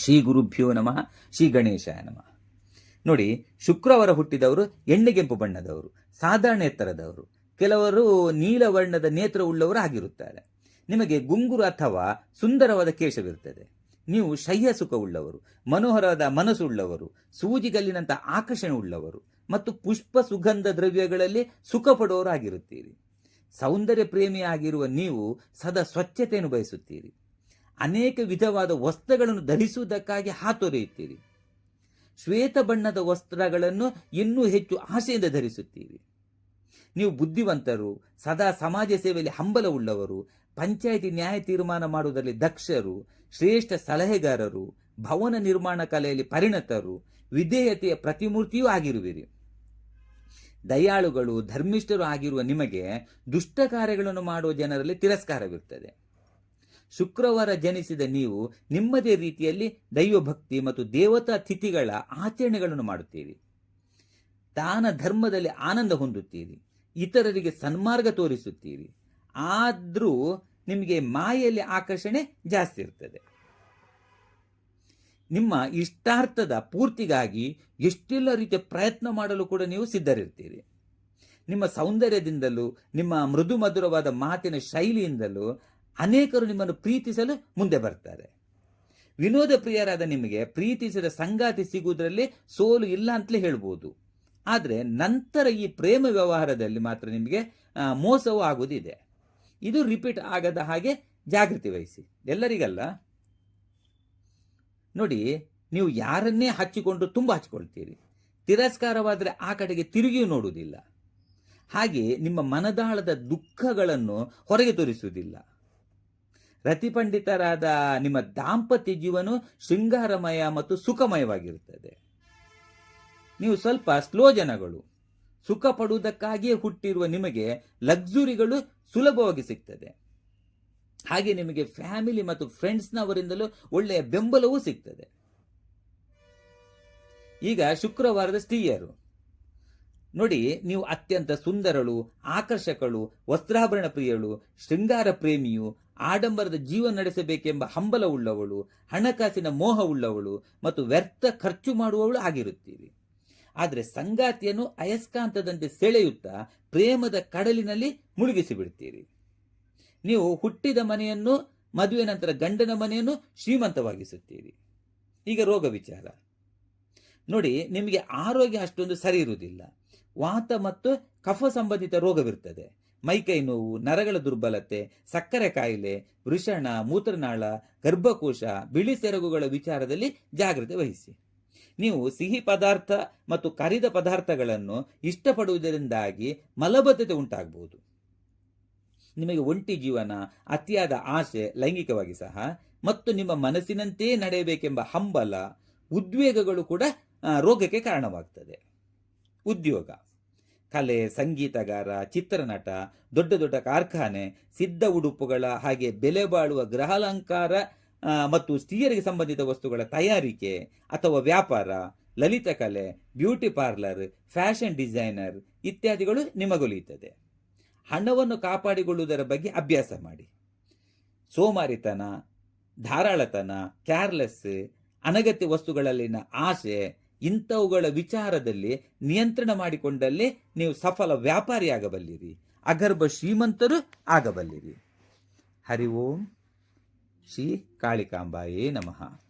ಶ್ರೀ ಗುರುಭ್ಯೋ ನಮಃ, ಶ್ರೀ ಗಣೇಶಾಯ ನಮಃ. ನೋಡಿ, ಶುಕ್ರವಾರ ಹುಟ್ಟಿದವರು ಎಣ್ಣೆಗೆಂಪು ಬಣ್ಣದವರು, ಸಾಧಾರಣ ಎತ್ತರದವರು. ಕೆಲವರು ನೀಲವರ್ಣದ ನೇತ್ರ ಉಳ್ಳವರು ಆಗಿರುತ್ತಾರೆ. ನಿಮಗೆ ಗುಂಗುರು ಅಥವಾ ಸುಂದರವಾದ ಕೇಶವಿರುತ್ತದೆ. ನೀವು ಶಯ್ಯ ಸುಖ ಉಳ್ಳವರು, ಮನೋಹರವಾದ ಮನಸ್ಸುಳ್ಳವರು ಸೂಜಿಗಲ್ಲಿನಂಥ ಸೂಜಿಗಲ್ಲಿನಂತ ಆಕರ್ಷಣೆ ಉಳ್ಳವರು ಮತ್ತು ಪುಷ್ಪ ಸುಗಂಧ ದ್ರವ್ಯಗಳಲ್ಲಿ ಸುಖ ಪಡುವವರು ಆಗಿರುತ್ತೀರಿ ಸೌಂದರ್ಯ ಪ್ರೇಮಿಯಾಗಿರುವ ನೀವು ಸದಾ ಸ್ವಚ್ಛತೆಯನ್ನು ಬಯಸುತ್ತೀರಿ. ಅನೇಕ ವಿಧವಾದ ವಸ್ತ್ರಗಳನ್ನು ಧರಿಸುವುದಕ್ಕಾಗಿ ಹಾತೊರೆಯುತ್ತೀರಿ. ಶ್ವೇತ ಬಣ್ಣದ ವಸ್ತ್ರಗಳನ್ನು ಇನ್ನೂ ಹೆಚ್ಚು ಆಸೆಯಿಂದ ಧರಿಸುತ್ತೀರಿ. ನೀವು ಬುದ್ಧಿವಂತರು, ಸದಾ ಸಮಾಜ ಸೇವೆಯಲ್ಲಿ ಹಂಬಲವುಳ್ಳವರು, ಪಂಚಾಯಿತಿ ನ್ಯಾಯ ತೀರ್ಮಾನ ಮಾಡುವುದರಲ್ಲಿ ದಕ್ಷರು, ಶ್ರೇಷ್ಠ ಸಲಹೆಗಾರರು, ಭವನ ನಿರ್ಮಾಣ ಕಲೆಯಲ್ಲಿ ಪರಿಣತರು, ವಿಧೇಯತೆಯ ಪ್ರತಿಮೂರ್ತಿಯೂ ಆಗಿರುವಿರಿ. ದಯಾಳುಗಳು, ಧರ್ಮಿಷ್ಠರು ಆಗಿರುವ ನಿಮಗೆ ದುಷ್ಟ ಕಾರ್ಯಗಳನ್ನು ಮಾಡುವ ಜನರಲ್ಲಿ ತಿರಸ್ಕಾರವಿರುತ್ತದೆ. ಶುಕ್ರವಾರ ಜನಿಸಿದ ನೀವು ನಿಮ್ಮದೇ ರೀತಿಯಲ್ಲಿ ದೈವಭಕ್ತಿ ಮತ್ತು ದೇವತಾ ತಿಥಿಗಳ ಆಚರಣೆಗಳನ್ನು ಮಾಡುತ್ತೀರಿ. ದಾನ ಧರ್ಮದಲ್ಲಿ ಆನಂದ ಹೊಂದುತ್ತೀರಿ. ಇತರರಿಗೆ ಸನ್ಮಾರ್ಗ ತೋರಿಸುತ್ತೀರಿ. ಆದರೂ ನಿಮಗೆ ಮಾಯೆಯಲ್ಲಿ ಆಕರ್ಷಣೆ ಜಾಸ್ತಿ ಇರ್ತದೆ. ನಿಮ್ಮ ಇಷ್ಟಾರ್ಥದ ಪೂರ್ತಿಗಾಗಿ ಎಷ್ಟೆಲ್ಲ ರೀತಿಯ ಪ್ರಯತ್ನ ಮಾಡಲು ಕೂಡ ನೀವು ಸಿದ್ಧರಿರ್ತೀರಿ. ನಿಮ್ಮ ಸೌಂದರ್ಯದಿಂದಲೂ, ನಿಮ್ಮ ಮೃದು ಮಧುರವಾದ ಮಾತಿನ ಶೈಲಿಯಿಂದಲೂ ಅನೇಕರು ನಿಮ್ಮನ್ನು ಪ್ರೀತಿಸಲು ಮುಂದೆ ಬರ್ತಾರೆ. ವಿನೋದ ಪ್ರಿಯರಾದ ನಿಮಗೆ ಪ್ರೀತಿಸಿದ ಸಂಗಾತಿ ಸಿಗುವುದರಲ್ಲಿ ಸೋಲು ಇಲ್ಲ ಅಂತಲೇ ಹೇಳ್ಬೋದು. ಆದರೆ ನಂತರ ಈ ಪ್ರೇಮ ವ್ಯವಹಾರದಲ್ಲಿ ಮಾತ್ರ ನಿಮಗೆ ಮೋಸವೂ ಆಗುವುದಿದೆ ಇದು ರಿಪೀಟ್ ಆಗದ ಹಾಗೆ ಜಾಗೃತಿ ವಹಿಸಿ. ಎಲ್ಲರಿಗಲ್ಲ? ನೋಡಿ, ನೀವು ಯಾರನ್ನೇ ಹಚ್ಚಿಕೊಂಡು ತುಂಬ ಹಚ್ಚಿಕೊಳ್ತೀರಿ. ತಿರಸ್ಕಾರವಾದರೆ ಆ ಕಡೆಗೆ ತಿರುಗಿಯೂ ನೋಡುವುದಿಲ್ಲ. ಹಾಗೆ ನಿಮ್ಮ ಮನದಾಳದ ದುಃಖಗಳನ್ನು ಹೊರಗೆ ತೋರಿಸುವುದಿಲ್ಲ. ರತಿಪಂಡಿತರಾದ ನಿಮ್ಮ ದಾಂಪತ್ಯ ಜೀವನ ಶೃಂಗಾರಮಯ ಮತ್ತು ಸುಖಮಯವಾಗಿರುತ್ತದೆ. ನೀವು ಸ್ವಲ್ಪ ಸ್ಲೋ ಜನಗಳು. ಸುಖ ಪಡುವುದಕ್ಕಾಗಿಯೇ ಹುಟ್ಟಿರುವ ನಿಮಗೆ ಲಕ್ಸುರಿಗಳು ಸುಲಭವಾಗಿ ಸಿಗ್ತದೆ. ಹಾಗೆ ನಿಮಗೆ ಫ್ಯಾಮಿಲಿ ಮತ್ತು ಫ್ರೆಂಡ್ಸ್ನವರಿಂದಲೂ ಒಳ್ಳೆಯ ಬೆಂಬಲವೂ ಸಿಗ್ತದೆ. ಈಗ ಶುಕ್ರವಾರದ ಸ್ತ್ರೀಯರು. ನೋಡಿ, ನೀವು ಅತ್ಯಂತ ಸುಂದರಳು, ಆಕರ್ಷಕಳು, ವಸ್ತ್ರಾಭರಣ ಪ್ರಿಯಳು, ಶೃಂಗಾರ ಪ್ರೇಮಿಯು, ಆಡಂಬರದ ಜೀವನ ನಡೆಸಬೇಕೆಂಬ ಹಂಬಲವುಳ್ಳವಳು ಹಣಕಾಸಿನ ಮೋಹವುಳ್ಳವಳು ಮತ್ತು ವ್ಯರ್ಥ ಖರ್ಚು ಮಾಡುವವಳು ಆಗಿರುತ್ತೀರಿ. ಆದರೆ ಸಂಗಾತಿಯನ್ನು ಅಯಸ್ಕಾಂತದಂತೆ ಸೆಳೆಯುತ್ತಾ ಪ್ರೇಮದ ಕಡಲಿನಲ್ಲಿ ಮುಳುಗಿಸಿ ಬಿಡ್ತೀರಿ ನೀವು ಹುಟ್ಟಿದ ಮನೆಯನ್ನು, ಮದುವೆ ನಂತರ ಗಂಡನ ಮನೆಯನ್ನು ಶ್ರೀಮಂತವಾಗಿಸುತ್ತೀರಿ. ಈಗ ರೋಗ ವಿಚಾರ. ನೋಡಿ, ನಿಮಗೆ ಆರೋಗ್ಯ ಅಷ್ಟೊಂದು ಸರಿ ಇರುವುದಿಲ್ಲ. ವಾತ ಮತ್ತು ಕಫ ಸಂಬಂಧಿತ ರೋಗವಿರ್ತದೆ. ಮೈಕೈ ನೋವು, ನರಗಳ ದುರ್ಬಲತೆ, ಸಕ್ಕರೆ ಕಾಯಿಲೆ, ವೃಷಣ, ಮೂತ್ರನಾಳ, ಗರ್ಭಕೋಶ, ಬಿಳಿ ಸೆರಗುಗಳ ವಿಚಾರದಲ್ಲಿ ಜಾಗ್ರತೆ ವಹಿಸಿ. ನೀವು ಸಿಹಿ ಪದಾರ್ಥ ಮತ್ತು ಕರಿದ ಪದಾರ್ಥಗಳನ್ನು ಇಷ್ಟಪಡುವುದರಿಂದಾಗಿ ಮಲಬದ್ಧತೆ ಉಂಟಾಗಬಹುದು. ನಿಮಗೆ ಒಂಟಿ ಜೀವನ, ಅತಿಯಾದ ಆಸೆ ಲೈಂಗಿಕವಾಗಿ ಸಹ, ಮತ್ತು ನಿಮ್ಮ ಮನಸ್ಸಿನಂತೆಯೇ ನಡೆಯಬೇಕೆಂಬ ಹಂಬಲ, ಉದ್ವೇಗಗಳು ಕೂಡ ರೋಗಕ್ಕೆ ಕಾರಣವಾಗ್ತದೆ. ಉದ್ಯೋಗ. ಕಲೆ, ಸಂಗೀತಗಾರ, ಚಿತ್ರನಟ, ದೊಡ್ಡ ದೊಡ್ಡ ಕಾರ್ಖಾನೆ, ಸಿದ್ಧ ಉಡುಪುಗಳ ಹಾಗೆ ಬೆಲೆ ಬಾಳುವ ಗೃಹಾಲಂಕಾರ ಮತ್ತು ಸ್ತ್ರೀಯರಿಗೆ ಸಂಬಂಧಿತ ವಸ್ತುಗಳ ತಯಾರಿಕೆ ಅಥವಾ ವ್ಯಾಪಾರ, ಲಲಿತ ಕಲೆ, ಬ್ಯೂಟಿ ಪಾರ್ಲರ್, ಫ್ಯಾಷನ್ ಡಿಸೈನರ್ ಇತ್ಯಾದಿಗಳು ನಿಮಗೊಲಿಯುತ್ತದೆ ಹಣವನ್ನು ಕಾಪಾಡಿಕೊಳ್ಳುವುದರ ಬಗ್ಗೆ ಅಭ್ಯಾಸ ಮಾಡಿ. ಸೋಮಾರಿತನ, ಧಾರಾಳತನ ಕ್ಯಾರ್ಲೆಸ್ ಅನಗತ್ಯ ವಸ್ತುಗಳಲ್ಲಿನ ಆಸೆ ಇಂಥವುಗಳ ವಿಚಾರದಲ್ಲಿ ನಿಯಂತ್ರಣ ಮಾಡಿಕೊಂಡಲ್ಲಿ ನೀವು ಸಫಲ ವ್ಯಾಪಾರಿಯಾಗಬಲ್ಲಿರಿ ಅಗರ್ಭ ಶ್ರೀಮಂತರು ಆಗಬಲ್ಲಿರಿ. ಹರಿ ಓಂ. ಶ್ರೀ ಕಾಳಿಕಾಂಬಾಯೇ ನಮಃ.